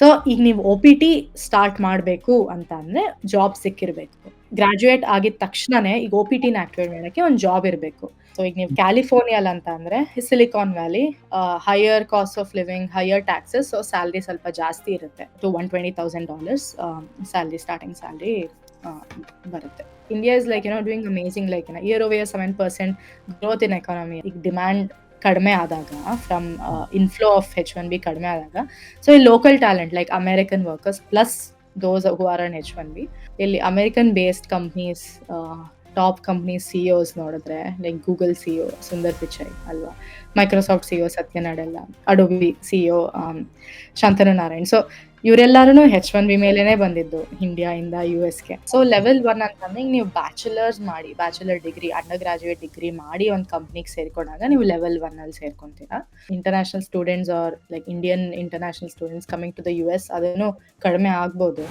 So ಈಗ ನೀವು ಒ P T start ಮಾಡಬೇಕು ಅಂತ ಅಂದ್ರೆ ಜಾಬ್ ಸಿಕ್ಕಿರಬೇಕು. ಗ್ರಾಜುಯೇಟ್ ಆಗಿದ ತಕ್ಷಣನೇ ಈಗ ಒ ಪಿ ಟಿನ ಆಕ್ಟಿವೇಟ್ ಮಾಡೋಕ್ಕೆ ಒಂದು ಜಾಬ್ ಇರಬೇಕು. ಸೊ ಈಗ ನೀವು ಕ್ಯಾಲಿಫೋರ್ನಿಯಲ್ ಅಂತ ಅಂದ್ರೆ Silicon Valley higher cost of living higher taxes so salary ಸ್ವಲ್ಪ ಜಾಸ್ತಿ ಇರುತ್ತೆ. To one twenty thousand dollars salary starting salary ಬರುತ್ತೆ. ಇಂಡಿಯಾ ಇಸ್ ಲೈಕ್ ಏನೋ ಡೂಯಿಂಗ್ ಅಮೇಸಿಂಗ್ ಲೈಕ್ ಏನೋ year over seven percent growth in economy ಈಗ demand ಕಡಿಮೆ ಆದಾಗ from inflow of H one B ಕಡಿಮೆ ಆದಾಗ ಸೊ ಈ local talent like American workers plus those who are on H one B ಇಲ್ಲಿ American based companies top companies CEOs ನೋಡಿದ್ರೆ like Google CEO Sundar Pichai ಅಲ್ವಾ? Microsoft CEO Satya Nadella Adobe CEO Shantanu Narayen so ಇವರೆಲ್ಲರೂ H one B ಮೇಲೇನೆ ಬಂದಿದ್ದು ಇಂಡಿಯಾಯಿಂದ U ಎಸ್ಗೆ so level one ಅಂತಂದ್ರೆ ಈಗ ನೀವು ಬ್ಯಾಚುಲರ್ಸ್ ಮಾಡಿ bachelor degree undergraduate degree ಮಾಡಿ ಒಂದು ಕಂಪ್ನಿಗೆ ಸೇರ್ಕೊಂಡಾಗ ನೀವು ಲೆವೆಲ್ ಒನ್ ಅಲ್ಲಿ ಸೇರ್ಕೊಂತೀರಾ. International students are like Indian international students coming to the U S ಅದನ್ನು ಕಡಿಮೆ ಆಗ್ಬೋದು.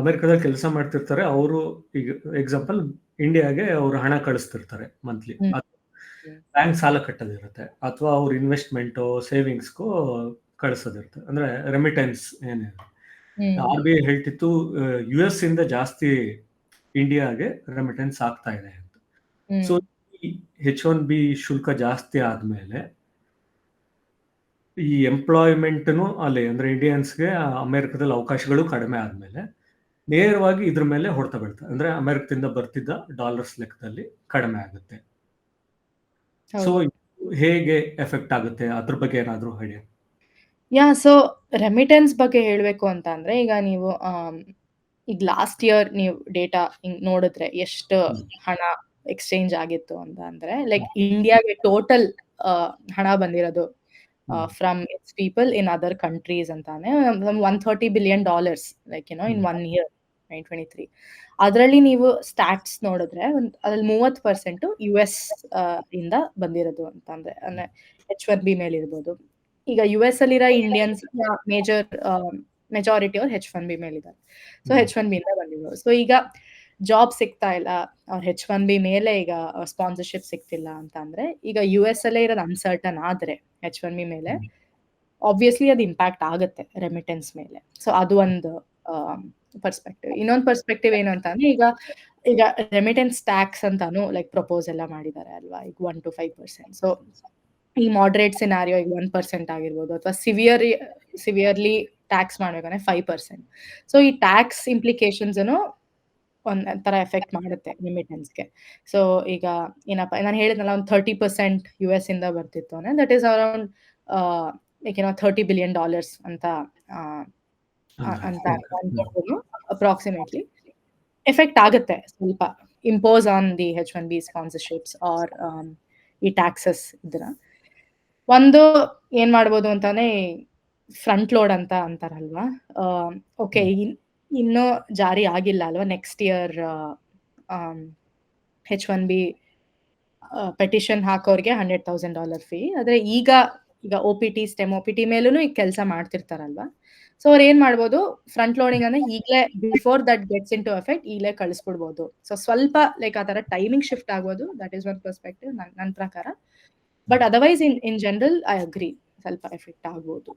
ಅಮೆರಿಕದಲ್ಲಿ ಕೆಲಸ ಮಾಡ್ತಿರ್ತಾರೆ ಅವರು ಈಗ ಎಕ್ಸಾಂಪಲ್ ಇಂಡಿಯಾಗೆ ಅವರು ಹಣ ಕಳಿಸ್ತಿರ್ತಾರೆ ಮಂತ್ಲಿ ಬ್ಯಾಂಕ್ ಸಾಲ ಕಟ್ಟೋದಿರುತ್ತೆ ಅಥವಾ ಅವ್ರ ಇನ್ವೆಸ್ಟ್ಮೆಂಟ್ ಸೇವಿಂಗ್ಸ್ಗೂ ಕಳಿಸೋದಿರುತ್ತೆ. ಅಂದ್ರೆ ರೆಮಿಟೆನ್ಸ್ ಏನಿದೆ ಆರ್ ಬಿ ಐ ಹೇಳ್ತಿತ್ತು ಯು ಎಸ್ ಇಂದ ಜಾಸ್ತಿ ಇಂಡಿಯಾಗೆ ರೆಮಿಟೆನ್ಸ್ ಆಗ್ತಾ ಇದೆ ಅಂತ. ಸೊ ಹೆಚ್ ಒನ್ ಬಿ ಶುಲ್ಕ ಜಾಸ್ತಿ ಆದ್ಮೇಲೆ ಈ ಎಂಪ್ಲಾಯ್ಮೆಂಟ್ನು ಅಲ್ಲಿ ಅಂದ್ರೆ ಇಂಡಿಯನ್ಸ್ಗೆ ಅಮೆರಿಕದಲ್ಲಿ ಅವಕಾಶಗಳು ಕಡಿಮೆ ಆದ್ಮೇಲೆ ನೇರವಾಗಿ ಇದ್ರ ಮೇಲೆ ಹೊಡೆತ ಬೀಳ್ತದೆ. ಅಂದ್ರೆ ಅಮೆರಿಕದಿಂದ ಬರ್ತಿದ್ದ ಡಾಲರ್ಸ್ ಲೆಕ್ಕದಲ್ಲಿ ಕಡಿಮೆ ಆಗುತ್ತೆ. ಸೊ ಹೇಗೆ ಎಫೆಕ್ಟ್ ಆಗುತ್ತೆ? ಅದ್ರ ಬಗ್ಗೆ ಏನಾದರೂ ಹೇಳಿ. ಯಾ ಸೊ ರೆಮಿಟೆನ್ಸ್ ಬಗ್ಗೆ ಹೇಳಬೇಕು ಅಂತ ಅಂದ್ರೆ ಈಗ ನೀವು ಈಗ ಲಾಸ್ಟ್ ಇಯರ್ ನೀವು ಡೇಟಾ ಹಿಂಗ್ ನೋಡಿದ್ರೆ ಎಷ್ಟು ಹಣ ಎಕ್ಸ್ಚೇಂಜ್ ಆಗಿತ್ತು ಅಂತ ಅಂದ್ರೆ ಲೈಕ್ ಇಂಡಿಯಾಗೆ ಟೋಟಲ್ ಹಣ ಬಂದಿರೋದು from its people in other countries ಅಂತಾನೆ. One thirty billion dollars like you know in one year nine twenty three ಅದರಲ್ಲಿ ನೀವು ಸ್ಟಾಟ್ಸ್ ನೋಡಿದ್ರೆ ಒಂದು ಅದ್ರಲ್ಲಿ ಮೂವತ್ತು ಪರ್ಸೆಂಟ್ ಯು ಎಸ್ ಇಂದ ಬಂದಿರೋದು ಅಂತ ಅಂದ್ರೆ ಅಂದ್ರೆ ಎಚ್ ಒನ್ ಬಿ ಮೇಲೆ ಇರ್ಬೋದು. ಈಗ ಯು ಎಸ್ ಅಲ್ಲಿರೋ ಇಂಡಿಯನ್ಸ್ ಮೇಜರ್ ಮೆಜಾರಿಟಿ ಅವ್ರು ಹೆಚ್ ಒನ್ ಬಿ ಮೇಲೆ ಇದ್ದಾರೆ. ಸೊ ಹೆಚ್ ಒನ್ ಬಿ ಇಂದ ಬಂದಿರೋದು ಸೊ ಈಗ ಜಾಬ್ ಸಿಗ್ತಾ ಇಲ್ಲ ಅವ್ರ ಹೆಚ್ ಒನ್ ಬಿ ಮೇಲೆ ಈಗ ಸ್ಪಾನ್ಸರ್ಶಿಪ್ ಸಿಗ್ತಿಲ್ಲ ಅಂತ ಅಂದ್ರೆ ಈಗ ಯು ಎಸ್ ಅಲ್ಲೇ ಇರೋದು ಅನ್ಸರ್ಟನ್ ಆದ್ರೆ ಹೆಚ್ ಒನ್ ಬಿ ಮೇಲೆ ಆಬ್ವಿಯಸ್ಲಿ ಅದು ಇಂಪ್ಯಾಕ್ಟ್ ಆಗುತ್ತೆ ರೆಮಿಟೆನ್ಸ್ ಮೇಲೆ. ಸೊ ಅದು ಒಂದು ಪರ್ಸ್ಪೆಕ್ಟಿವ್ ಇನ್ನೊಂದು ಪರ್ಸ್ಪೆಕ್ಟಿವ್ ಏನು ಅಂತ ಅಂದ್ರೆ ಈಗ ಈಗ ರೆಮಿಟೆನ್ಸ್ ಟ್ಯಾಕ್ಸ್ ಅಂತಾನು ಲೈಕ್ ಪ್ರಪೋಸ್ ಎಲ್ಲ ಮಾಡಿದ್ದಾರೆ ಅಲ್ವಾ, ಈಗ one to five percent so ಈ ಮಾಡ್ರೇಟ್ ಸಿನಾರಿಯೋ ಈಗ ಒನ್ ಪರ್ಸೆಂಟ್ ಆಗಿರ್ಬೋದು ಅಥವಾ ಸಿವಿಯರ್ ಸಿವಿಯರ್ಲಿ ಟ್ಯಾಕ್ಸ್ ಮಾಡ್ಬೇಕಂದ್ರೆ ಫೈವ್ ಪರ್ಸೆಂಟ್ ಸೊ ಈ ಟ್ಯಾಕ್ಸ್ ಇಂಪ್ಲಿಕೇಶನ್ಸ್ ಒಂದ್ ತರ ಎಫೆಕ್ಟ್ ಮಾಡುತ್ತೆ ರಿಮಿಟೆನ್ಸ್ಗೆ ಸೊ ಈಗ ಏನಪ್ಪ, ನಾನು ಹೇಳಿದ್ನಲ್ಲ ಒಂದು ಥರ್ಟಿ ಪರ್ಸೆಂಟ್ ಯು ಎಸ್ ಇಂದ ಬರ್ತಿತ್ತು ಅಂದ್ರೆ ದಟ್ ಈಸ್ ಅರೌಂಡ್ ಏನೋ ಥರ್ಟಿ ಬಿಲಿಯನ್ ಡಾಲರ್ಸ್ ಅಂತ ಅಂತ ಅಪ್ರಾಕ್ಸಿಮೇಟ್ಲಿ ಎಫೆಕ್ಟ್ ಆಗುತ್ತೆ ಸ್ವಲ್ಪ. Impose on the H one B sponsorships are ಈ ಟ್ಯಾಕ್ಸಸ್ ಇದನ್ನ. ಒಂದು ಏನ್ ಮಾಡ್ಬೋದು ಅಂತಾನೆ ಫ್ರಂಟ್ ಲೋಡ್ ಅಂತ ಅಂತಾರಲ್ವಾ? ಓಕೆ ಇನ್ನೂ ಜಾರಿ ಆಗಿಲ್ಲ ಅಲ್ವಾ? Next year H one B petition ಹಾಕೋರ್ಗೆ hundred thousand dollar fee ಆದ್ರೆ ಈಗ ಈಗ O P T STEM O P T ಮೇಲೂ ಈಗ ಕೆಲಸ ಮಾಡ್ತಿರ್ತಾರಲ್ವಾ? ಸೊ ಅವ್ರು ಏನ್ ಮಾಡ್ಬೋದು? ಫ್ರಂಟ್ ಲೋಡಿಂಗ್ ಅಂದ್ರೆ ಈಗಲೇ before that gets into effect ಈಗಲೇ ಕಳಿಸ್ಬಿಡ್ಬೋದು. ಸೊ ಸ್ವಲ್ಪ ಲೈಕ್ ಆ ತರ ಟೈಮಿಂಗ್ ಶಿಫ್ಟ್ ಆಗ್ಬೋದು. ದಟ್ ಇಸ್ ಒನ್ ಪರ್ಸ್ಪೆಕ್ಟಿವ್ ನನ್ ನನ್ನ ಪ್ರಕಾರ. But otherwise in in general I agree ಸ್ವಲ್ಪ ಎಫೆಕ್ಟ್ ಆಗ್ಬೋದು.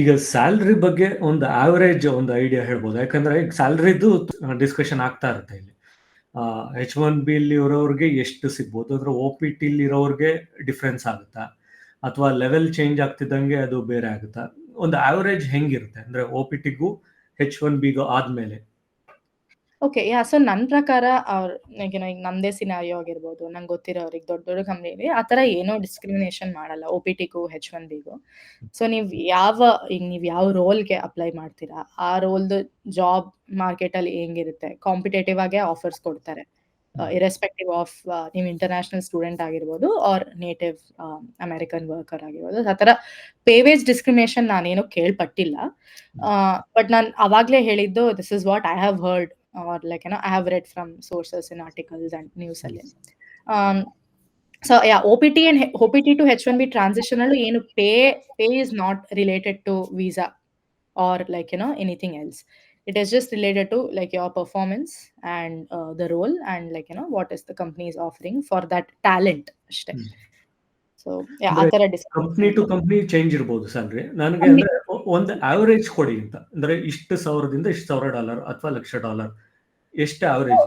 ಈಗ ಸ್ಯಾಲ್ರಿ ಬಗ್ಗೆ ಒಂದು ಆವರೇಜ್ ಒಂದು ಐಡಿಯಾ ಹೇಳ್ಬೋದು. ಯಾಕಂದ್ರೆ ಈಗ ಸ್ಯಾಲ್ರಿದು ಡಿಸ್ಕಷನ್ ಆಗ್ತಾ ಇರುತ್ತೆ ಇಲ್ಲಿ. ಎಚ್ ಒನ್ ಬಿ ಇಲ್ಲಿ ಇರೋರಿಗೆ ಎಷ್ಟು ಸಿಗ್ಬೋದು? ಅಂದ್ರೆ ಒ ಪಿ ಟಿ ಇರೋರಿಗೆ ಡಿಫ್ರೆನ್ಸ್ ಆಗುತ್ತಾ? ಅಥವಾ ಲೆವೆಲ್ ಚೇಂಜ್ ಆಗ್ತಿದ್ದಂಗೆ ಅದು ಬೇರೆ ಆಗುತ್ತಾ? ಒಂದು ಆವರೇಜ್ ಹೆಂಗಿರುತ್ತೆ? ಅಂದ್ರೆ ಒ ಪಿ ಟಿಗೂ ಹೆಚ್ ಒನ್ ಬಿಗೂ ಆದ್ಮೇಲೆ. ಓಕೆ ಯಾ ಸೊ ನನ್ನ ಪ್ರಕಾರ ಅವ್ರ ಏನೋ ಈಗ ನಮ್ದೇ ಸಿನಾರಿಯೋ ಆಗಿರ್ಬೋದು ನಂಗೆ ಗೊತ್ತಿರೋರಿಗೆ ದೊಡ್ಡ ದೊಡ್ಡ ಕಂಪ್ನಿಲಿ ಆ ಥರ ಏನೋ ಡಿಸ್ಕ್ರಿಮಿನೇಷನ್ ಮಾಡಲ್ಲ ಒ ಪಿ ಟಿಗೂ ಹೆಚ್ ಒನ್ ಬಿಗೂ ಸೊ ನೀವು ಯಾವ ಈಗ ನೀವು ಯಾವ ರೋಲ್ಗೆ ಅಪ್ಲೈ ಮಾಡ್ತೀರಾ ಆ ರೋಲ್ದು ಜಾಬ್ ಮಾರ್ಕೆಟಲ್ಲಿ ಹೆಂಗಿರುತ್ತೆ? ಕಾಂಪಿಟೇಟಿವ್ ಆಗೇ ಆಫರ್ಸ್ ಕೊಡ್ತಾರೆ. ಇರೆಸ್ಪೆಕ್ಟಿವ್ ಆಫ್ ನೀವು ಇಂಟರ್ನ್ಯಾಷನಲ್ ಸ್ಟೂಡೆಂಟ್ ಆಗಿರ್ಬೋದು ಆರ್ ನೇಟಿವ್ ಅಮೆರಿಕನ್ ವರ್ಕರ್ ಆಗಿರ್ಬೋದು ಆ ಥರ ಪೇವೇಜ್ ಡಿಸ್ಕ್ರಿಮಿನೇಷನ್ ನಾನೇನು ಕೇಳ್ಪಟ್ಟಿಲ್ಲ. ಬಟ್ ನಾನು ಅವಾಗಲೇ ಹೇಳಿದ್ದು this is what I have heard R like ಏನೋ I have read from sources in articles and news ಅಲ್ಲಿ so yeah O P T and O P T to H one B transition ಅಲ್ಲೂ ಏನು pay pay is not related to visa are like ಏನೋ anything else it is just related to like your performance and uh, the role and like you know what is the company is offering for that talent ಅಷ್ಟೇ ಹ್ಮ್. So ಆ ಅಂದ್ರೆ ತರ company to company change ಇರ್ಬೋದು salary ನನಗೆ ಅಂದ್ರೆ ಒ- ಒಂದು average ಕೊಡಿ ಅಂತ ಅಂದ್ರೆ ಇಷ್ಟು ಸಾವಿರದಿಂದ ಇಷ್ಟು ಸಾವಿರ ಡಾಲರ್ ಅಥವಾ ಲಕ್ಷ ಡಾಲರ್ ಎಷ್ಟು ಅವರೇಜ್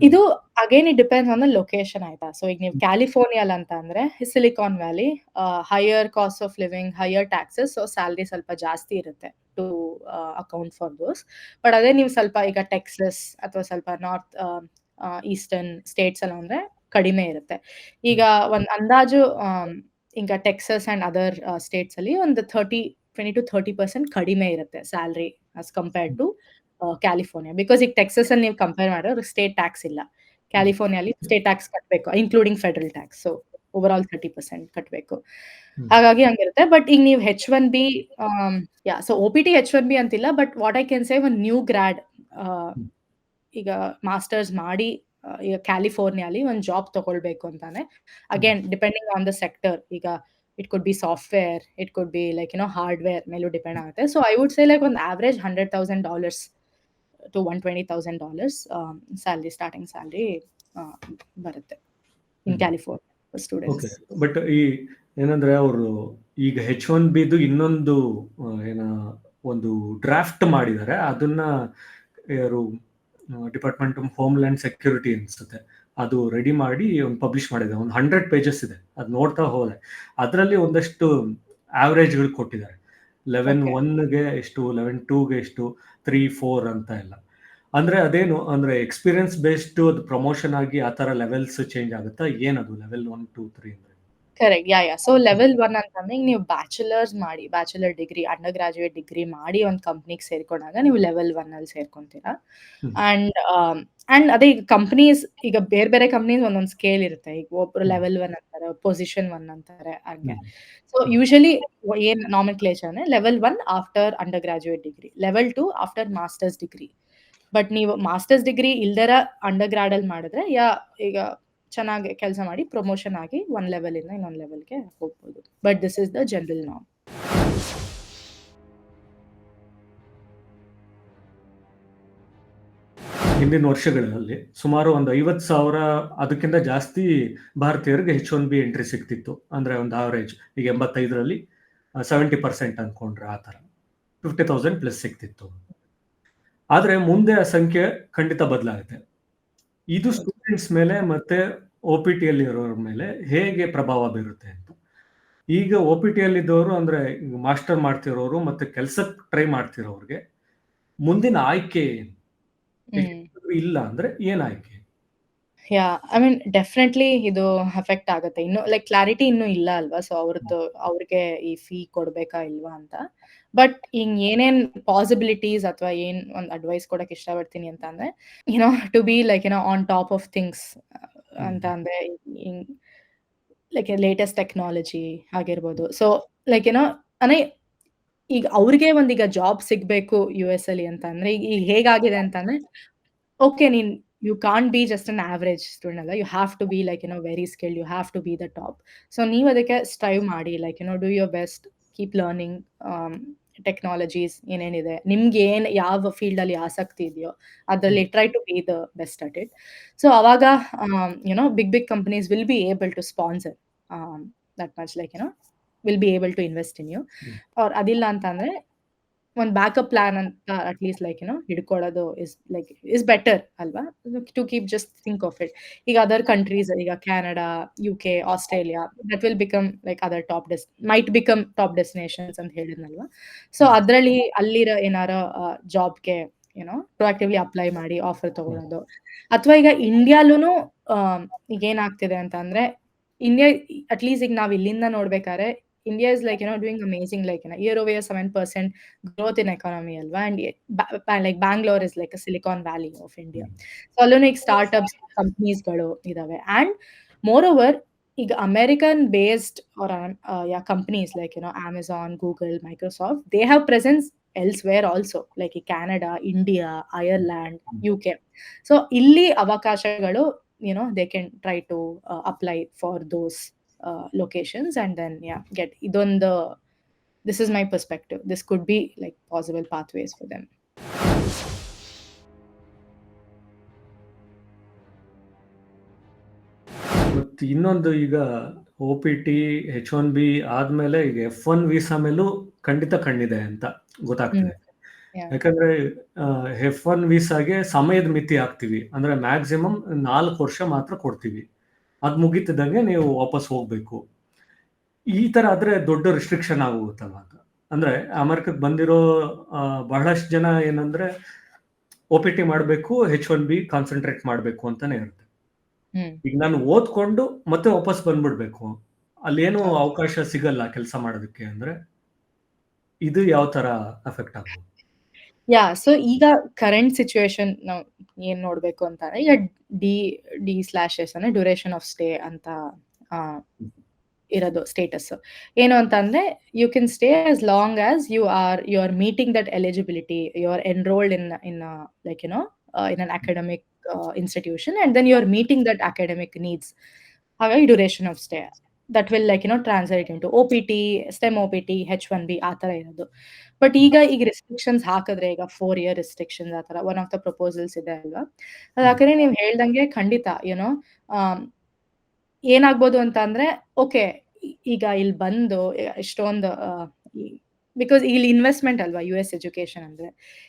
ಇದೆ again it depends on the location ಆಯ್ತಾ? ಸೊ ಈಗ ನೀವು ಕ್ಯಾಲಿಫೋರ್ನಿಯಲ್ ಅಂತ ಅಂದ್ರೆ Silicon Valley higher cost of living higher taxes so salary ಸ್ವಲ್ಪ ಜಾಸ್ತಿ ಇರುತ್ತೆ to account for those but ಅದೇ ನೀವು ಸ್ವಲ್ಪ ಈಗ ಟೆಕ್ಸಸ್ ಅಥವಾ ಸ್ವಲ್ಪ ನಾರ್ತ್ ಈಸ್ಟರ್ನ್ ಸ್ಟೇಟ್ಸ್ ಎಲ್ಲ ಅಂದ್ರೆ ಕಡಿಮೆ ಇರುತ್ತೆ. ಈಗ ಒಂದು ಅಂದಾಜು ಈಗ ಟೆಕ್ಸಸ್ ಅಂಡ್ ಅದರ್ ಸ್ಟೇಟ್ಸ್ ಅಲ್ಲಿ ಒಂದು thirty twenty to thirty percent ಕಡಿಮೆ ಇರುತ್ತೆ salary as compared to California because ಈಗ ಟೆಕ್ಸಸ್ ಅಲ್ಲಿ ನೀವು ಕಂಪೇರ್ ಮಾಡಿದ್ರೆ ಸ್ಟೇಟ್ ಟ್ಯಾಕ್ಸ್ ಇಲ್ಲ. ಕ್ಯಾಲಿಫೋರ್ನಿಯಲ್ಲಿ ಸ್ಟೇಟ್ ಟ್ಯಾಕ್ಸ್ ಕಟ್ಟಬೇಕು including federal tax so overall thirty percent ಕಟ್ಟಬೇಕು. ಹಾಗಾಗಿ ಹಂಗಿರುತ್ತೆ. ಬಟ್ ಈಗ ನೀವು H one B yeah so O P T H one B ಅಂತಿಲ್ಲ but what I can say ಒಂದು ನ್ಯೂ ಗ್ರಾಡ್ ಈಗ ಮಾಸ್ಟರ್ಸ್ ಮಾಡಿ ಈಗ ಕ್ಯಾಲಿಫೋರ್ನಿಯಾಲಿ ಒಂದು ಜಾಬ್ ತಗೊಳ್ಬೇಕು ಅಂತಾನೆ. Again depending on the sector ಈಗ it could be software it could be like you know hardware ಮೇಲೂ ಡಿಪೆಂಡ್ ಆಗುತ್ತೆ. So I would say like ಒಂದು average hundred thousand dollars to one twenty thousand dollars salary starting salary ಬರುತ್ತೆ. In. California students but ಈ ಏನಂದ್ರೆ ಅವರು ಈಗ H one ಬಿದು ಇನ್ನೊಂದು ಏನ ಒಂದು ಡ್ರಾಫ್ಟ್ ಮಾಡಿದ್ದಾರೆ. ಅದನ್ನ ಯಾರು department of homeland security ಅನ್ಸುತ್ತೆ. ಅದು ರೆಡಿ ಮಾಡಿ ಒಂದು ಪಬ್ಲಿಷ್ ಮಾಡಿದೆ ಒಂದು ಹಂಡ್ರೆಡ್ ಪೇಜಸ್ ಇದೆ. ಅದು ನೋಡ್ತಾ ಹೋದೆ. ಅದರಲ್ಲಿ ಒಂದಷ್ಟು ಆವ್ರೇಜ್ಗಳು ಕೊಟ್ಟಿದ್ದಾರೆ. ಲೆವೆನ್. ಒನ್ಗೆ ಎಷ್ಟು ಲೆವೆನ್ ಟೂಗೆ ಎಷ್ಟು ತ್ರೀ ಫೋರ್ ಅಂತ ಎಲ್ಲ. ಅಂದ್ರೆ ಅದೇನು, ಅಂದ್ರೆ ಎಕ್ಸ್ಪೀರಿಯನ್ಸ್ ಬೇಸ್ಡ್ ಅದು ಪ್ರಮೋಷನ್ ಆಗಿ ಆ ಥರ ಲೆವೆಲ್ಸ್ ಚೇಂಜ್ ಆಗುತ್ತಾ? ಏನದು ಲೆವೆಲ್ ಒನ್ ಟೂ ತ್ರೀ ಅಂದ್ರೆ? Correct yeah yeah so level one ಅಂತಂದ್ರೆ ನೀವು ಬ್ಯಾಚುಲರ್ಸ್ ಮಾಡಿ bachelor degree undergraduate degree ಮಾಡಿ ಒಂದು ಕಂಪ್ನಿಗೆ ಸೇರ್ಕೊಂಡಾಗ ನೀವು ಲೆವೆಲ್ ಒನ್ ಅಲ್ಲಿ ಸೇರ್ಕೊಂತೀರಾ ಹ್ಮ್. ಅಂಡ್ ಅಂಡ್ ಅದೇ ಈಗ ಕಂಪ್ನೀಸ್ ಈಗ ಬೇರೆ ಬೇರೆ ಕಂಪ್ನೀಸ್ ಒಂದೊಂದು ಸ್ಕೇಲ್ ಇರುತ್ತೆ ಈಗ ಒಬ್ರು ಹ್ಮ್. ಲೆವೆಲ್ ಒನ್ ಅಂತಾರೆ ಪೊಸಿಷನ್ ಒನ್ ಅಂತಾರೆ ಹಂಗೆ ಹ್ಮ್. ಸೊ ಯೂಶಲಿ ಏನ್ ನಾಮಿನ್ ಕ್ಲೇಚರ್ ಅಂದ್ರೆ level one after undergraduate degree level two after masters degree but ನೀವು ಮಾಸ್ಟರ್ಸ್ ಡಿಗ್ರಿ ಇಲ್ದರ ಅಂಡರ್ ಗ್ರಾಡ್ ಅಲ್ಲಿ ಮಾಡಿದ್ರೆ ಯಾ ಈಗ ಚೆನ್ನಾಗಿ ಕೆಲಸ ಮಾಡಿ ಪ್ರಮೋಷನ್ ಆಗಿ ಒನ್ ಲೆವೆಲ್ ಇಂದ ಇನ್ನೊಂದು ಲೆವೆಲ್ಗೆ ಹೋಗ್ಬೋದು. But this is the general ನಾಮ್ ಹಿಂದಿನ ವರ್ಷಗಳಲ್ಲಿ ಸುಮಾರು ಒಂದು ಐವತ್ ಸಾವಿರ ಅದಕ್ಕಿಂತ ಜಾಸ್ತಿ ಭಾರತೀಯರಿಗೆ ಹೆಚ್ ಒನ್ ಬಿ ಎಂಟ್ರಿ ಸಿಗ್ತಿತ್ತು. ಅಂದ್ರೆ ಒಂದು ಆವರೇಜ್ ಈಗ ಎಂಬತ್ತೈದರಲ್ಲಿ ಸೆವೆಂಟಿ ಪರ್ಸೆಂಟ್ ಅನ್ಕೊಂಡ್ರೆ ಆ ತರ ಫಿಫ್ಟಿ ತೌಸಂಡ್ ಪ್ಲಸ್ ಸಿಗ್ತಿತ್ತು. ಆದ್ರೆ ಮುಂದೆ ಆ ಸಂಖ್ಯೆ ಖಂಡಿತ ಬದಲಾಗುತ್ತೆ. ಇದು ಸ್ಟೂಡೆಂಟ್ಸ್ ಮೇಲೆ ಮತ್ತೆ ಒ ಪಿ ಟಿ ಅಲ್ಲಿ ಇರೋರ ಮೇಲೆ ಹೇಗೆ ಪ್ರಭಾವ ಬೀರುತ್ತೆ ಅಂತ. ಈಗ ಒ ಪಿ ಟಿ ಅಲ್ಲಿ ಇದ್ದವರು ಅಂದ್ರೆ ಮಾಸ್ಟರ್ ಮಾಡ್ತಿರೋರು ಮತ್ತೆ ಕೆಲ್ಸಕ್ ಟ್ರೈ ಮಾಡ್ತಿರೋರಿಗೆ ಮುಂದಿನ ಆಯ್ಕೆ ಇಲ್ಲ ಅಂದ್ರೆ ಏನ್ ಆಯ್ಕೆ? ಯಾ ಐ ಮೀನ್ ಡೆಫಿನೆಟ್ಲಿ ಇದು ಅಫೆಕ್ಟ್ ಆಗುತ್ತೆ. ಇನ್ನು ಲೈಕ್ ಕ್ಲಾರಿಟಿ ಇನ್ನೂ ಇಲ್ಲ ಅಲ್ವಾ? ಸೊ ಅವ್ರದ್ದು ಅವ್ರಿಗೆ ಈ ಫೀ ಕೊಡ್ಬೇಕಾ ಇಲ್ವಾ ಅಂತ. ಬಟ್ ಹಿಂಗ್ ಏನೇನ್ ಪಾಸಿಬಿಲಿಟೀಸ್ ಅಥವಾ ಏನ್ ಒಂದು ಅಡ್ವೈಸ್ ಕೊಡಕ್ ಇಷ್ಟಪಡ್ತೀನಿ ಅಂತ ಅಂದ್ರೆ you know to be like you know on top of things ಅಂತ ಅಂದ್ರೆ ಲೈಕ್ ಲೇಟೆಸ್ಟ್ ಟೆಕ್ನಾಲಜಿ ಆಗಿರ್ಬೋದು. ಸೊ ಲೈಕ್ ಏನೋ ಅಂದ್ರೆ ಈಗ ಅವ್ರಿಗೆ ಒಂದೀಗ ಜಾಬ್ ಸಿಗ್ಬೇಕು ಯು ಎಸ್ ಅಲ್ಲಿ ಅಂತ ಅಂದ್ರೆ ಈಗ ಹೇಗಾಗಿದೆ ಅಂತಂದ್ರೆ ಓಕೆ ನೀನ್ you can't be just an average student ಅಲ್ಲ. You have to be like ಏನೋ very skilled you have to be the top so ನೀವು ಅದಕ್ಕೆ ಸ್ಟ್ರೈವ್ ಮಾಡಿ ಲೈಕ್ ಏನೋ do your best keep learning technologies ಏನೇನಿದೆ ನಿಮ್ಗೆ ಏನ್ ಯಾವ ಫೀಲ್ಡಲ್ಲಿ ಆಸಕ್ತಿ ಇದೆಯೋ ಅದರಲ್ಲಿ try to be the best at it so ಅವಾಗ you know big big companies will be able to sponsor that much like you know will be able to invest in you ಅವ್ರು ಅದಿಲ್ಲ ಅಂತಂದ್ರೆ ಒಂದು ಬ್ಯಾಕಪ್ ಪ್ಲಾನ್ ಅಂತ at least like ಏನೋ ಹಿಡ್ಕೊಳ್ಳೋದು is like is better ಅಲ್ವಾ? To keep just think of it ಈಗ other countries ಈಗ Canada U K Australia that will become like other top ಡೆಸ್ might become top destinations ಅಂತ ಹೇಳಿದ್ನಲ್ವಾ? So ಅದರಲ್ಲಿ ಅಲ್ಲಿರೋ ಏನಾರ ಜಾಬ್ಗೆ ಏನೋ ಪ್ರೊಆಕ್ಟಿವ್ಲಿ ಅಪ್ಲೈ ಮಾಡಿ ಆಫರ್ ತಗೊಳ್ಳೋದು ಅಥವಾ ಈಗ ಇಂಡಿಯಾಲೂ ಈಗ ಏನಾಗ್ತಿದೆ ಅಂತ ಅಂದ್ರೆ ಇಂಡಿಯಾ ಅಟ್ಲೀಸ್ಟ್ ಈಗ ನಾವ್ ಇಲ್ಲಿಂದ ನೋಡ್ಬೇಕಾದ್ರೆ ಇಂಡಿಯಾ ಇಸ್ ಲೈಕ್ ಏನೋ ಡೂಯಿಂಗ್ ಅಮೇಸಿಂಗ್ ಲೈಕ್ ಏನೋ year over seven percent growth in economy ಅಲ್ವಾ and like Bangalore is like silicon valley of India so ಅಲ್ಲೂ ಈಗ ಸ್ಟಾರ್ಟ್ಅಪ್ಸ್ ಕಂಪ್ನೀಸ್ಗಳು ಇದಾವೆ ಅಂಡ್ ಮೋರ್ ಓವರ್ ಈಗ American based are uh, yeah, companies like you know Amazon, Google, Microsoft, they have presence elsewhere also, like in Canada, India, Ireland, UK. So ಇಲ್ಲಿ ಅವಕಾಶಗಳು you know they can try to uh, apply for those Uh, locations and then yeah get ಇದೊಂದು this is my perspective. This could be like possible pathways for them. ಇನ್ನೊಂದು ಈಗ O P T H one B ಆದ್ಮೇಲೆ ಈಗ F one visa ಮೇಲೂ ಖಂಡಿತ ಕಣ್ಣಿದೆ ಅಂತ ಗೊತ್ತಾಗ್ತದೆ. ಯಾಕಂದ್ರೆ ಎಫ್ ಒನ್ ವೀಸಾಗೆ ಸಮಯದ ಮಿತಿ ಹಾಕ್ತಿವಿ ಅಂದ್ರೆ ಮ್ಯಾಕ್ಸಿಮಮ್ ನಾಲ್ಕು ವರ್ಷ ಮಾತ್ರ ಕೊಡ್ತೀವಿ ಅದ್ ಮುಗಿತಿದ್ದಂಗೆ ನೀವು ವಾಪಸ್ ಹೋಗ್ಬೇಕು. ಈ ತರ ಆದ್ರೆ ದೊಡ್ಡ ರಿಸ್ಟ್ರಿಕ್ಷನ್ ಆಗೋಗುತ್ತಲ್ಲ ಅಂದರೆ ಅಮೆರಿಕಕ್ಕೆ ಬಂದಿರೋ ಬಹಳಷ್ಟು ಜನ ಏನಂದ್ರೆ ಒ ಪಿ ಟಿ ಮಾಡಬೇಕು ಹೆಚ್ ಒನ್ ಬಿ ಕಾನ್ಸಂಟ್ರೇಟ್ ಮಾಡಬೇಕು ಅಂತಾನೆ ಇರುತ್ತೆ. ಈಗ ನಾನು ಓದ್ಕೊಂಡು ಮತ್ತೆ ವಾಪಸ್ ಬಂದ್ಬಿಡ್ಬೇಕು. ಅಲ್ಲೇನು ಅವಕಾಶ ಸಿಗಲ್ಲ ಕೆಲಸ ಮಾಡೋದಕ್ಕೆ ಅಂದ್ರೆ ಇದು ಯಾವ ತರ ಎಫೆಕ್ಟ್ ಆಗ್ಬೋದು? ಯಾ ಸೊ ಈಗ ಕರೆಂಟ್ ಸಿಚುವೇಶನ್ ನಾವು ಏನ್ ನೋಡ್ಬೇಕು ಅಂತಂದ್ರೆ ಈಗ ಡಿ ಡಿ ಸ್ಲಾಶ್ ಅಂದ್ರೆ ಡ್ಯೂರೇಷನ್ ಆಫ್ ಸ್ಟೇ ಅಂತ ಇರೋದು ಸ್ಟೇಟಸ್ ಏನು ಅಂತಂದ್ರೆ you can stay as long as you are you are meeting that eligibility you are enrolled in in like you know in an academic institution and then you are meeting that academic needs ಹಾಗಾಗಿ duration of stay that will like you know translate into O P T STEM O P T H one B ಆ ಥರ ಇರೋದು. But ಈಗ ಈಗ restrictions ಹಾಕಿದ್ರೆ ಈಗ four year restrictions ಆ ಥರ ಒನ್ ಆಫ್ ದ ಪ್ರಪೋಸಲ್ಸ್ ಇದೆ ಅಲ್ವಾ? ಅದು ಯಾಕಂದ್ರೆ ನೀವು ಹೇಳ್ದಂಗೆ ಖಂಡಿತ ಏನೋ ಏನಾಗ್ಬೋದು ಅಂತ ಅಂದ್ರೆ ಓಕೆ ಈಗ ಇಲ್ಲಿ ಬಂದು ಎಷ್ಟೊಂದು ಬಿಕಾಸ್ ಇಲ್ಲಿ ಇನ್ವೆಸ್ಟ್ಮೆಂಟ್ ಅಲ್ವಾ ಯು ಎಸ್ ಎಜುಕೇಶನ್ ಅಂದ್ರೆ.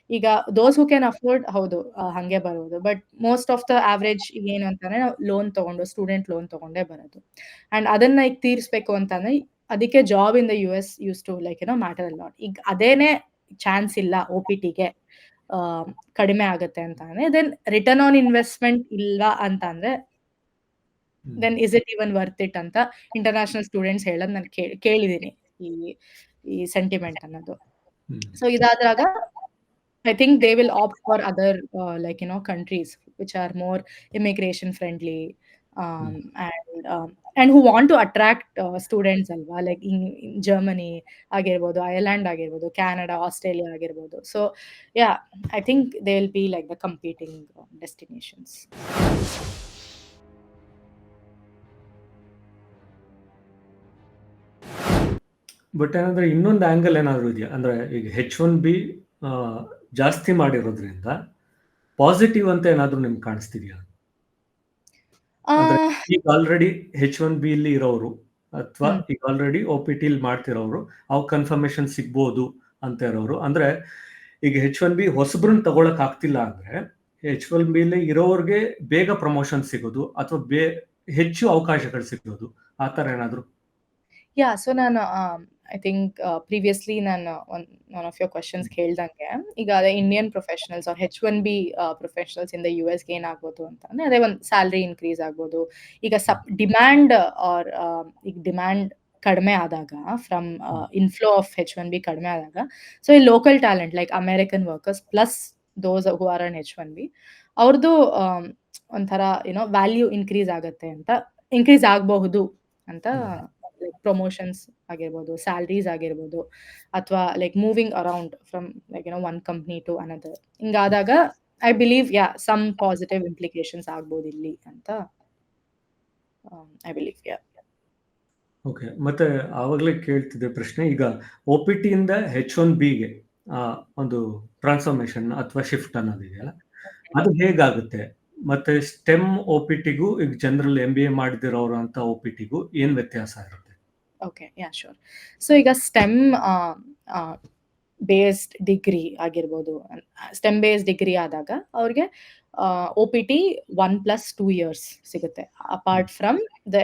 ಈಗ ದೋಸ್ ಹೂ ಕ್ಯಾನ್ ಅಫೋರ್ಡ್ ಹೌದು ಹಂಗೆ ಬರೋದು. But most of the average ಏನು ಅಂತಂದ್ರೆ ನಾವು ಲೋನ್ ತಗೊಂಡು ಸ್ಟೂಡೆಂಟ್ ಲೋನ್ ತಗೊಂಡೇ ಬರೋದು. ಅಂಡ್ ಅದನ್ನ ಈಗ ತೀರಿಸ್ಬೇಕು ಅಂತಂದ್ರೆ ಅದಕ್ಕೆ job in the U S use to like ಏನೋ ಮ್ಯಾಟರ್ ಅಲ್ ನಾಟ್ ಈಗ ಅದೇನೆ ಚಾನ್ಸ್ ಇಲ್ಲ ಒ ಪಿ ಟಿಗೆ ಕಡಿಮೆ ಆಗುತ್ತೆ ಅಂತ ಅಂದ್ರೆ ದೆನ್ ರಿಟರ್ನ್ ಆನ್ ಇನ್ವೆಸ್ಟ್ಮೆಂಟ್ ಇಲ್ಲ ಅಂತ ಅಂದ್ರೆ then is it even worth it ಅಂತ ಇಂಟರ್ನ್ಯಾಷನಲ್ ಸ್ಟೂಡೆಂಟ್ಸ್ ಹೇಳೋದು ನಾನು ಕೇಳಿದೀನಿ ಈ ಈ ಸೆಂಟಿಮೆಂಟ್ ಅನ್ನೋದು. So ಇದಾದಾಗ I think they will opt for other like you know countries which are more immigration friendly and and who want to attract students ಅಲ್ವಾ? Like in Germany ಆಗಿರ್ಬೋದು Ireland ಆಗಿರ್ಬೋದು Canada Australia ಆಗಿರ್ಬೋದು. So yeah I think they will be like the competing destinations but ಏನಂದ್ರೆ ಇನ್ನೊಂದು angle ಏನಾದರೂ ಇದೆಯಾ? ಅಂದರೆ ಈಗ ಹೆಚ್ ಒನ್ ಬಿ ಜಾಸ್ತಿ ಮಾಡಿರೋದ್ರಿಂದ ಪಾಸಿಟಿವ್ ಅಂತ ಏನಾದರೂ ನಿಮ್ಗೆ ಕಾಣಿಸ್ತಿದ್ಯಾ? ಈಗ ಆಲ್ರೆಡಿ ಹೆಚ್ ಒನ್ ಬಿ ಇಲ್ಲಿ ಇರೋರು ಅಥವಾ ಈಗ ಆಲ್ರೆಡಿ ಒ ಪಿ ಟಿಲ್ ಮಾಡ್ತಿರೋರು ಅವ್ ಕನ್ಫರ್ಮೇಶನ್ ಸಿಗ್ಬೋದು ಅಂತ ಇರೋರು ಅಂದ್ರೆ ಈಗ ಹೆಚ್ ಒನ್ ಬಿ ಹೊಸಬ್ರನ್ನ ತಗೊಳಕ್ ಆಗ್ತಿಲ್ಲ ಅಂದ್ರೆ ಹೆಚ್ ಒನ್ ಬಿ ಇರೋರ್ಗೆ ಬೇಗ ಪ್ರಮೋಷನ್ ಸಿಗೋದು ಅಥವಾ ಬೇ ಹೆಚ್ಚು ಅವಕಾಶಗಳು ಸಿಗೋದು. ಆ ತರ ಏನಾದ್ರು? ಯಾ ಸೊ ನಾನು ಐ ಥಿಂಕ್ ಪ್ರೀವಿಯಸ್ಲಿ ನಾನು one one of your questions ಕೇಳ್ದಂಗೆ, ಈಗ ಅದೇ Indian professionals or H one B professionals ಇಂದ ಯು ಎಸ್ಗೆ ಏನಾಗ್ಬೋದು ಅಂತ ಅಂದ್ರೆ ಅದೇ ಒಂದು ಸ್ಯಾಲ್ರಿ ಇನ್ಕ್ರೀಸ್ ಆಗ್ಬೋದು. ಈಗ ಸಪ್ ಡಿಮ್ಯಾಂಡ್ ಆರ್ ಈಗ ಡಿಮ್ಯಾಂಡ್ ಕಡಿಮೆ ಆದಾಗ from inflow of H one B ಕಡಿಮೆ ಆದಾಗ ಸೊ ಈ local talent like American workers plus those who are on H one B ಅವ್ರದ್ದು ಒಂಥರ ಏನೋ ವ್ಯಾಲ್ಯೂ ಇನ್ಕ್ರೀಸ್ ಆಗುತ್ತೆ ಅಂತ ಇನ್ಕ್ರೀಸ್ ಆಗಬಹುದು ಅಂತ ಲೈಕ್ ಪ್ರಮೋಷನ್ಸ್ ಆಗಿರ್ಬೋದು ಸ್ಯಾಲ್ರೀಸ್ ಆಗಿರ್ಬೋದು ಅಥವಾ like moving around from like ಏನೋ one company to another ಹಿಂಗಾದಾಗ I believe yeah some positive implications ಆಗ್ಬೋದು ಇಲ್ಲಿ ಅಂತ ಐ ಬಿಲೀವ್ ಯಾ ಓಕೆ ಮತ್ತೆ ಆವಾಗಲೇ ಕೇಳ್ತಿದ್ದೆ ಪ್ರಶ್ನೆ ಈಗ ಒ ಪಿ ಟಿ ಇಂದ ಹೆಚ್ ಒನ್ ಬಿಗೆ ಒಂದು ಟ್ರಾನ್ಸ್ಫಾರ್ಮೇಶನ್ ಅಥವಾ ಶಿಫ್ಟ್ ಅನ್ನೋದಿದೆಯಲ್ಲ ಅದು ಹೇಗಾಗುತ್ತೆ? ಮತ್ತೆ ಸ್ಟೆಮ್ ಒ ಪಿ ಟಿಗೂ ಈಗ ಜನರಲ್ ಎಂ ಬಿ ಎ ಮಾಡಿದಿರೋರು ಅಂತ ಒ ಪಿ ಟಿಗೂ ಏನ್ ವ್ಯತ್ಯಾಸ ಇರುತ್ತೆ? ಓಕೆ ಯಾ ಶೋರ್ ಸೊ ಈಗ ಸ್ಟೆಮ್ ಬೇಸ್ಡ್ ಡಿಗ್ರಿ ಆಗಿರ್ಬೋದು ಸ್ಟೆಮ್ ಬೇಸ್ಡ್ ಡಿಗ್ರಿ ಆದಾಗ ಅವ್ರಿಗೆ O P T one plus two years ಸಿಗುತ್ತೆ. Apart from the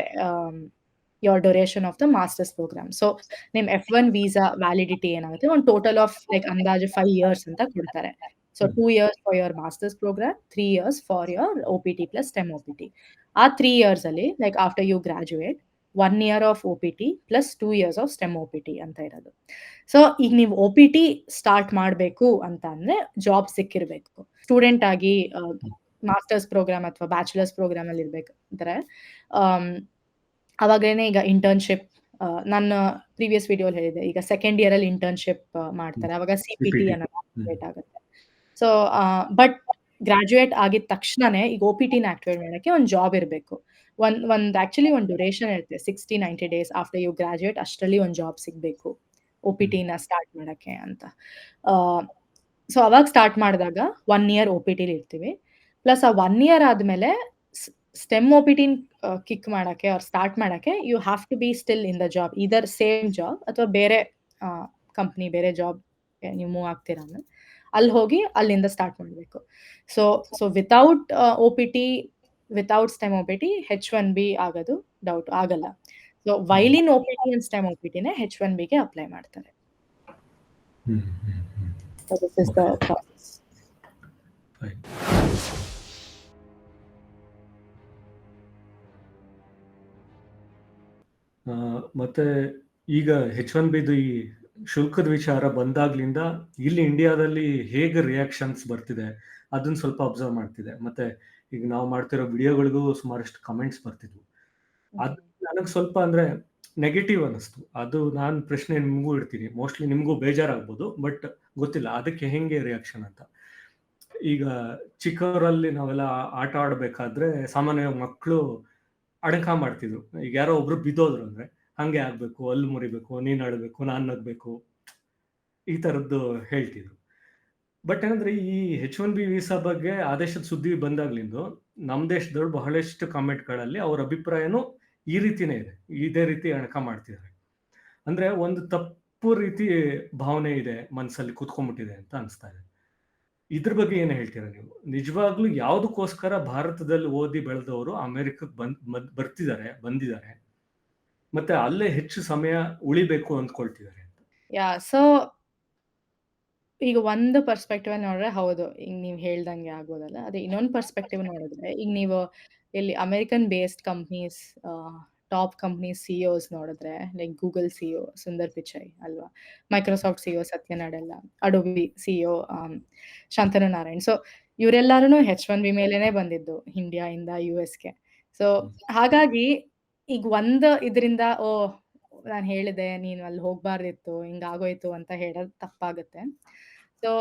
your duration of the masters program so ನಿಮ್ ಎಫ್ ಒನ್ ವೀಸಾ ವ್ಯಾಲಿಡಿಟಿ ಏನಾಗುತ್ತೆ? ಒಂದು total of like ಅಂದಾಜು five years ಅಂತ ಕೊಡ್ತಾರೆ. So two years for your masters program three years for your O P T plus STEM O P T ಆ three years ಅಲ್ಲಿ like after you graduate one year of O P T plus two years of STEM O P T ಅಂತ ಇರೋದು so ಈಗ ನೀವು ಒ P T start ಮಾಡಬೇಕು ಅಂತ ಅಂದ್ರೆ job ಸಿಕ್ಕಿರ್ಬೇಕು ಸ್ಟೂಡೆಂಟ್ ಆಗಿ ಮಾಸ್ಟರ್ಸ್ ಪ್ರೋಗ್ರಾಮ್ ಅಥವಾ ಬ್ಯಾಚುಲರ್ಸ್ ಪ್ರೋಗ್ರಾಮ್ ಅಲ್ಲಿ ಇರ್ಬೇಕಾದ್ರೆ ಅವಾಗೇನೆ ಈಗ ಇಂಟರ್ನ್‌ಶಿಪ್ ನನ್ನ ಪ್ರೀವಿಯಸ್ ವಿಡಿಯೋಲಿ ಹೇಳಿದೆ. ಈಗ ಸೆಕೆಂಡ್ ಇಯರ್ ಅಲ್ಲಿ ಇಂಟರ್ನ್‌ಶಿಪ್ ಮಾಡ್ತಾರೆ. ಅವಾಗ ಅವಾಗ ಸಿಪಿಟಿ ಟಿ ಅನ್ನೋದು ಆಗುತ್ತೆ. ಸೊ, ಬಟ್ ಗ್ರಾಜುಯೇಟ್ ಆಗಿದ ತಕ್ಷಣನೇ ಈಗ ಒಪಿಟಿನ ಆಕ್ಟಿವೇಟ್ ಮಾಡೋಕ್ಕೆ ಒಂದು ಜಾಬ್ ಇರ್ಬೇಕು. ಒಂದ್ ಒಂದ್ ಆಕ್ಚುಲಿ ಒಂದು ಡ್ಯೂರೇಷನ್ ಇರುತ್ತೆ. 60-90 ಡೇಸ್ ಆಫ್ಟರ್ ಯು ಗ್ರಾಡ್ಯುಯೇಟ್ ಅಷ್ಟರಲ್ಲಿ ಒಂದು ಜಾಬ್ ಸಿಗ್ಬೇಕು. ಹ್ಮ್. ಒಪಿಟಿನ ಸ್ಟಾರ್ಟ್ ಮಾಡಕ್ಕೆ ಅಂತ. ಆಹ್, ಸೊ ಅವಾಗ ಸ್ಟಾರ್ಟ್ ಮಾಡಿದಾಗ 1 ಇಯರ್ ಒಪಿಟಿಲಿ ಇರ್ತೀವಿ. ಪ್ಲಸ್ ಆ 1 ಇಯರ್ ಆದ್ಮೇಲೆ ಸ್ ಸ್ಟೆಮ್ ಒಪಿಟಿನ್ ಆಹ್, ಕಿಕ್ ಮಾಡಕ್ಕೆ ಆರ್ ಸ್ಟಾರ್ಟ್ ಮಾಡಕ್ಕೆ you have to be still in the job. Either same job ಅಥವಾ ಬೇರೆ ಆಹ್, ಕಂಪನಿ ಬೇರೆ ಜಾಬ್‌ಗೆ ನೀವು ಮೂವ್ ಆಗ್ತೀರಾ ಅಂದ್ರೆ, ಅಲ್ಲಿ ಹೋಗಿ ಅಲ್ಲಿಂದ ಸ್ಟಾರ್ಟ್ ಮಾಡ್ಬೇಕು. So so without ah, OPT without STEM OPT H one B ಆಗೋದು ಡೌಟ್ ಆಗಲ್ಲ. So while in OPT and STEM ಒಪಿಟಿನೇ ಎಚ್-1ಬಿಗೆ ಅಪ್ಲೈ ಮಾಡ್ತಾರೆ. This is the process. ಮತ್ತೆ ಈಗ ಹೆಚ್ ಒನ್ ಬಿದು ಈ ಶುಲ್ಕದ ವಿಚಾರ ಬಂದಾಗ್ಲಿಂದ ಇಲ್ಲಿ ಇಂಡಿಯಾದಲ್ಲಿ ಹೇಗೆ ರಿಯಾಕ್ಷನ್ಸ್ ಬರ್ತಿದೆ ಅದನ್ನ ಸ್ವಲ್ಪ ಅಬ್ಸರ್ವ್ ಮಾಡ್ತಿದೆ. ಮತ್ತೆ ಈಗ ನಾವು ಮಾಡ್ತಿರೋ ವಿಡಿಯೋಗಳಿಗೂ ಸುಮಾರಷ್ಟು ಕಮೆಂಟ್ಸ್ ಬರ್ತಿದ್ವು. ಅದು ನನಗೆ ಸ್ವಲ್ಪ ಅಂದ್ರೆ ನೆಗೆಟಿವ್ ಅನ್ನಿಸ್ತು. ಅದು ನಾನು ಪ್ರಶ್ನೆ ನಿಮಗೂ ಇಡ್ತೀನಿ. ಮೋಸ್ಟ್ಲಿ ನಿಮಗೂ ಬೇಜಾರಾಗ್ಬೋದು. ಬಟ್ ಗೊತ್ತಿಲ್ಲ ಅದಕ್ಕೆ ಹೆಂಗೆ ರಿಯಾಕ್ಷನ್ ಅಂತ. ಈಗ ಚಿಕ್ಕವರಲ್ಲಿ ನಾವೆಲ್ಲ ಆಟ ಆಡಬೇಕಾದ್ರೆ ಸಾಮಾನ್ಯವಾಗಿ ಮಕ್ಕಳು ಅಡಕ ಮಾಡ್ತಿದ್ರು. ಈಗ ಯಾರೋ ಒಬ್ರು ಬಿದ್ದೋದ್ರು ಅಂದ್ರೆ ಹಂಗೆ ಆಗ್ಬೇಕು, ಅಲ್ಲಿ ಮುರಿಬೇಕು, ನೀನ್ ಆಡ್ಬೇಕು ನಾನ್ ನಗ್ಬೇಕು. ಈ ತರದ್ದು ಹೇಳ್ತಿದ್ರು. ಬಟ್ ಏನಂದ್ರೆ ಈ ಹೆಚ್ ಒನ್ ಬಿ ವೀಸಾ ಬಗ್ಗೆ ಆದೇಶದ ಸುದ್ದಿ ಬಂದಾಗ್ಲಿಂದು ನಮ್ ದೇಶದವ್ರು ಬಹಳಷ್ಟು ಕಾಮೆಂಟ್‌ಗಳಲ್ಲಿ ಅವ್ರ ಅಭಿಪ್ರಾಯನೂ ಈ ರೀತಿನೇ ಇದೆ. ಇದೇ ರೀತಿ ಅಣಕ ಮಾಡ್ತಿದ್ದಾರೆ. ಅಂದ್ರೆ ಒಂದು ತಪ್ಪು ರೀತಿ ಭಾವನೆ ಇದೆ ಮನಸ್ಸಲ್ಲಿ ಕುತ್ಕೊಂಡ್ಬಿಟ್ಟಿದೆ ಅಂತ ಅನಿಸ್ತಾ ಇದೆ. ಇದ್ರ ಬಗ್ಗೆ ಏನ್ ಹೇಳ್ತೀರಾ ನೀವು? ನಿಜವಾಗ್ಲೂ ಯಾವುದಕ್ಕೋಸ್ಕರ ಭಾರತದಲ್ಲಿ ಓದಿ ಬೆಳೆದವರು ಅಮೆರಿಕಕ್ಕೆ ಬಂದ್ ಬರ್ತಿದ್ದಾರೆ, ಬಂದಿದ್ದಾರೆ. ಮತ್ತೆ ಅಲ್ಲೇ ಹೆಚ್ಚು ಸಮಯ ಉಳಿಬೇಕು ಅಂದ್ಕೊಳ್ತಿದ್ದಾರೆ. ಯಾಹ್! ಸೊ ಈಗ ಒಂದು ಪರ್ಸ್ಪೆಕ್ಟಿವ್ ಅಲ್ಲಿ ನೋಡಿದ್ರೆ ಹೌದು. ಈಗ ನೀವು ಹೇಳ್ದಂಗೆ ಆಗ್ಬೋದಲ್ಲ. ಅದೇ ಇನ್ನೊಂದು ಪರ್ಸ್ಪೆಕ್ಟಿವ್ ನೋಡಿದ್ರೆ ಈಗ ನೀವು ಇಲ್ಲಿ American based companies top company CEOs ನೋಡಿದ್ರೆ like Google CEO Sundar Pichai ಅಲ್ವಾ? Microsoft CEO Satya Nadella Adobe CEO ah, Shantanu Narayan. So ಇವರೆಲ್ಲರೂ ಹೆಚ್ ಒನ್ ಬಿ ಮೇಲೇನೆ ಬಂದಿದ್ದು ಇಂಡಿಯಾಯಿಂದ ಯುಎಸ್‌ಗೆ. ಸೊ ಹಾಗಾಗಿ ಈಗ ಒಂದು ಇದರಿಂದ ಓ ನಾನು ಹೇಳಿದೆ ನೀನು ಅಲ್ಲಿ ಹೋಗ್ಬಾರ್ದಿತ್ತು, ಹಿಂಗಾಗೋಯ್ತು ಅಂತ ಹೇಳೋದು ತಪ್ಪಾಗುತ್ತೆ. ಸೊ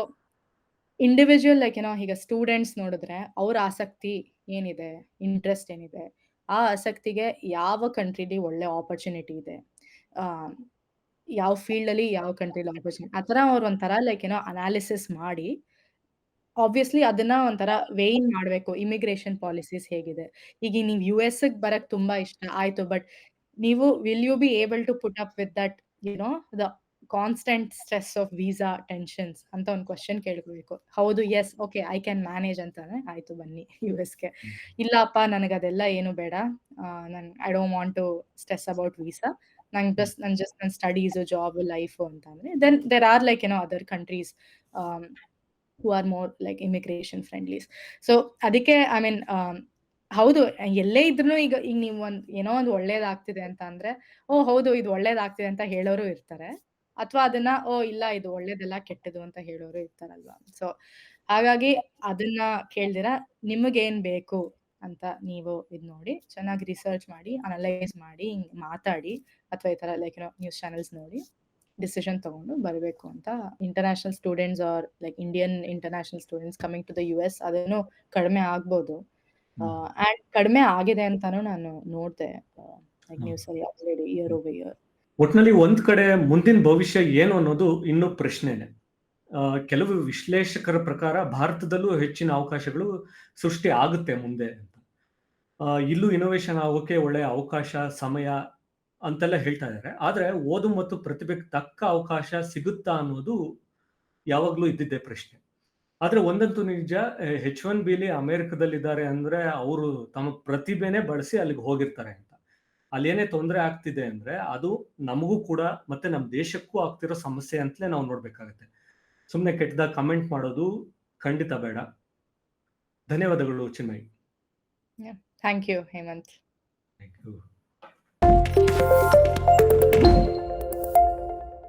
ಇಂಡಿವಿಜುವಲ್ ಲೈಕ್ ಏನೋ ಈಗ ಸ್ಟೂಡೆಂಟ್ಸ್ ನೋಡಿದ್ರೆ ಅವ್ರ ಆಸಕ್ತಿ ಏನಿದೆ, ಇಂಟ್ರೆಸ್ಟ್ ಏನಿದೆ, ಆ ಆಸಕ್ತಿಗೆ ಯಾವ ಕಂಟ್ರಿಲಿ ಒಳ್ಳೆ ಆಪರ್ಚುನಿಟಿ ಇದೆ. ಯಾವ ಫೀಲ್ಡ್ ಅಲ್ಲಿ ಯಾವ ಕಂಟ್ರಿಲಿ ಆಪರ್ಚುನಿಟಿ ಆ ಥರ ಅವ್ರು ಒಂಥರ ಲೈಕ್ ಏನೋ ಅನಾಲಿಸಿಸ್ ಮಾಡಿ ಆಬ್ವಿಯಸ್ಲಿ ಅದನ್ನ ಒಂಥರ ವೇನ್ ಮಾಡಬೇಕು ಇಮಿಗ್ರೇಷನ್ ಪಾಲಿಸೀಸ್ ಹೇಗಿದೆ. ಈಗ ನೀವು ಯುಎಸ್‌ಗೆ ಬರಕ್ ತುಂಬಾ ಇಷ್ಟ ಆಯ್ತು. ಬಟ್ ನೀವು will you be able to put up with that you know the constant stress of visa tensions ಅಂತ ಒಂದು ಕ್ವಶನ್ ಕೇಳ್ಕೋಬೇಕು. ಹೌದು yes okay I can manage ಅಂತಾನೆ ಆಯ್ತು ಬನ್ನಿ ಯು ಎಸ್ಗೆ ಇಲ್ಲಪ್ಪ ನನಗೆ ಅದೆಲ್ಲ ಏನು ಬೇಡ. ನನ್ I don't want to stress about visa. ನಂಗೆ. ಜಸ್ಟ್ ನನ್ ಜಸ್ಟ್ ನನ್ನ ಸ್ಟಡೀಸ್, ಜಾಬ್, ಲೈಫು ಅಂತ ಅಂದ್ರೆ ದೆನ್ ದೇರ್ ಆರ್ ಲೈಕ್ ಏನೋ other countries who are more like immigration friendlies. So ಅದಕ್ಕೆ ಐ ಮೀನ್ ಆಹ್, ಹೌದು ಎಲ್ಲೇ ಇದ್ರು ಈಗ ಈಗ ನೀವು ಒಂದ್ ಏನೋ ಒಂದು ಒಳ್ಳೇದಾಗ್ತಿದೆ ಅಂತ ಅಂದ್ರೆ, ಓ ಹೌದು ಇದು ಒಳ್ಳೇದಾಗ್ತಿದೆ ಅಂತ ಹೇಳೋರು ಇರ್ತಾರೆ. ಅಥವಾ ಅದನ್ನ ಓ ಇಲ್ಲ ಇದು ಒಳ್ಳೇದಲ್ಲ ಕೆಟ್ಟದು ಅಂತ ಹೇಳೋರು ಇರ್ತಾರಲ್ವಾ? ಸೊ ಹಾಗಾಗಿ ಅದನ್ನ ಕೇಳ್ದಿರ ನಿಮಗೇನ್ ಬೇಕು ಅಂತ ನೀವು ಇದ್ ನೋಡಿ ಚೆನ್ನಾಗಿ ರಿಸರ್ಚ್ ಮಾಡಿ, ಅನಲೈಸ್ ಮಾಡಿ, ಹಿಂಗ್ ಮಾತಾಡಿ ಅಥವಾ ಈ ತರ ಲೈಕ್ ನ್ಯೂಸ್ ಚಾನೆಲ್ಸ್ ನೋಡಿ ಡಿಸಿಷನ್ ತಗೊಂಡು ಬರಬೇಕು ಅಂತ international students or like Indian international students coming to the U S ಅದನ್ನು ಕಡಿಮೆ ಆಗ್ಬೋದು. ಅಂಡ್ ಕಡಿಮೆ ಆಗಿದೆ ಅಂತಾನು ನಾನು ನೋಡ್ದೆ. ಲೈಕ್ ನ್ಯೂಸ್ ಅಲ್ಲಿ ಆಲ್ರೆಡಿ ಇಯರ್. Over year. ಒಟ್ನಲ್ಲಿ ಒಂದ್ ಕಡೆ ಮುಂದಿನ ಭವಿಷ್ಯ ಏನು ಅನ್ನೋದು ಇನ್ನೂ ಪ್ರಶ್ನೆನೆ ಕೆಲವು ವಿಶ್ಲೇಷಕರ ಪ್ರಕಾರ ಭಾರತದಲ್ಲೂ ಹೆಚ್ಚಿನ ಅವಕಾಶಗಳು ಸೃಷ್ಟಿ ಆಗುತ್ತೆ ಮುಂದೆ ಅಂತ. ಇಲ್ಲೂ ಇನ್ನೋವೇಷನ್ ಆಗೋಕೆ ಒಳ್ಳೆಯ ಅವಕಾಶ, ಸಮಯ ಅಂತೆಲ್ಲ ಹೇಳ್ತಾ ಇದ್ದಾರೆ. ಆದ್ರೆ ಓದು ಮತ್ತು ಪ್ರತಿಭೆಗೆ ತಕ್ಕ ಅವಕಾಶ ಸಿಗುತ್ತಾ ಅನ್ನೋದು ಯಾವಾಗ್ಲೂ ಇದ್ದಿದ್ದೆ ಪ್ರಶ್ನೆ. ಆದ್ರೆ ಒಂದಂತೂ ನಿಜ ಎಚ್-1ಬಿಲಿ ಅಮೆರಿಕದಲ್ಲಿದ್ದಾರೆ ಅಂದ್ರೆ ಅವರು ತಮ್ಮ ಪ್ರತಿಭೆನೇ ಬಳಸಿ ಅಲ್ಲಿಗೆ ಹೋಗಿರ್ತಾರೆ ಅಂತ. ಅಲ್ಲೇನೇ ತೊಂದರೆ ಆಗ್ತಿದೆ ಅಂದ್ರೆ ಅದು ನಮಗೂ ಕೂಡ ಮತ್ತೆ ನಮ್ಮ ದೇಶಕ್ಕೂ ಆಗ್ತಿರೋ ಸಮಸ್ಯೆ ಅಂತಲೇ ನಾವು ನೋಡ್ಬೇಕಾಗತ್ತೆ. ಸುಮ್ಮನೆ ಕೆಟ್ಟದಾಗ ಕಮೆಂಟ್ ಮಾಡೋದು ಖಂಡಿತ ಬೇಡ. ಧನ್ಯವಾದಗಳು Chinmay! Thank you Hemant. Thank you.